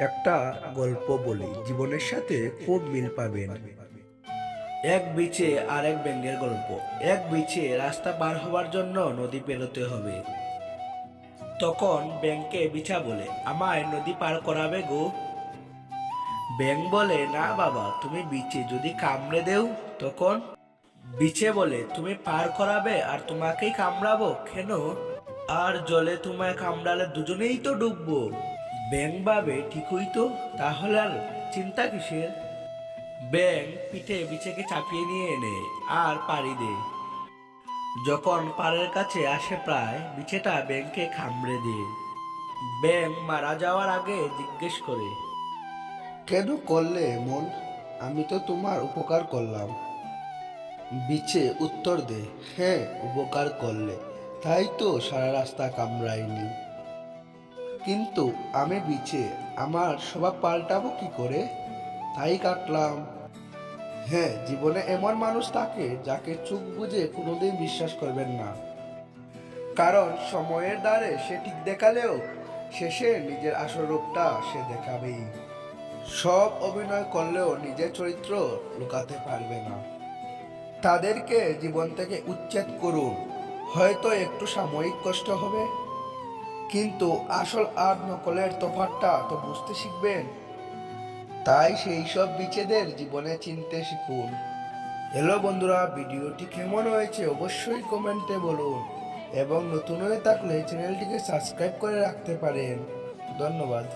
একটা গল্প বলি, জীবনের সাথে খুব মিল পাবেন। এক বিচে আর এক ব্যাঙ্গের গল্প। এক বিচে রাস্তা পার হওয়ার জন্য নদী পেরোতে হবে। তখন ব্যাংকে বিছা বলে, আমায় নদী পার করাবে গো। ব্যাং বলে, না বাবা, তুমি বিচে যদি কামড়ে দেও, তখন? বিচে বলে, তুমি পার করাবে আর তোমাকেই কামড়াবো, কেন? আর জলে তোমায় কামড়ালে দুজনেই তো ডুববো। ব্যাং ভাবে ঠিকই তো তাহলে আর চিন্তা কিসের? ব্যাং পিঠে বিছেকে চাপিয়ে নিয়ে এনে আর পাড়ি দেয়। যখন পাড়ের কাছে আসে প্রায়, বিছেটা ব্যাংকে খামড়ে দিয়ে। ব্যাং মারা যাওয়ার আগে জিজ্ঞেস করে, কেন করলে এমন আমি তো তোমার উপকার করলাম। বিছে উত্তর দে হ্যাঁ উপকার করলে। তাই তো সারা রাস্তা কামড়াইনি কিন্তু আমি বিচে আমার স্বভাব পাল্টাবো কি করে? তাই কাটলাম। হ্যাঁ জীবনে এমন মানুষ থাকে যাকে চোখ বুঝে কোনোদিন বিশ্বাস করবেন না। কারণ সময়ের দ্বারে সে ঠিক দেখালেও শেষে নিজের আসল রূপটা সে দেখাবেই। সব অভিনয় করলেও নিজের চরিত্র লুকাতে পারবে না। তাদেরকে জীবন থেকে উচ্ছেদ করুন। হয়তো একটু সাময়িক কষ্ট হবে। কিন্তু আসল আর নকলের তফাৎটা তো বুঝতে শিখবেন। তাই সেই সব বিচেদের জীবনে চিনতে শিখুন। হ্যালো বন্ধুরা, ভিডিওটি কেমন হয়েছে অবশ্যই কমেন্টে বলুন এবং নতুন হয়ে থাকলে চ্যানেলটিকে সাবস্ক্রাইব করে রাখতে পারেন। ধন্যবাদ।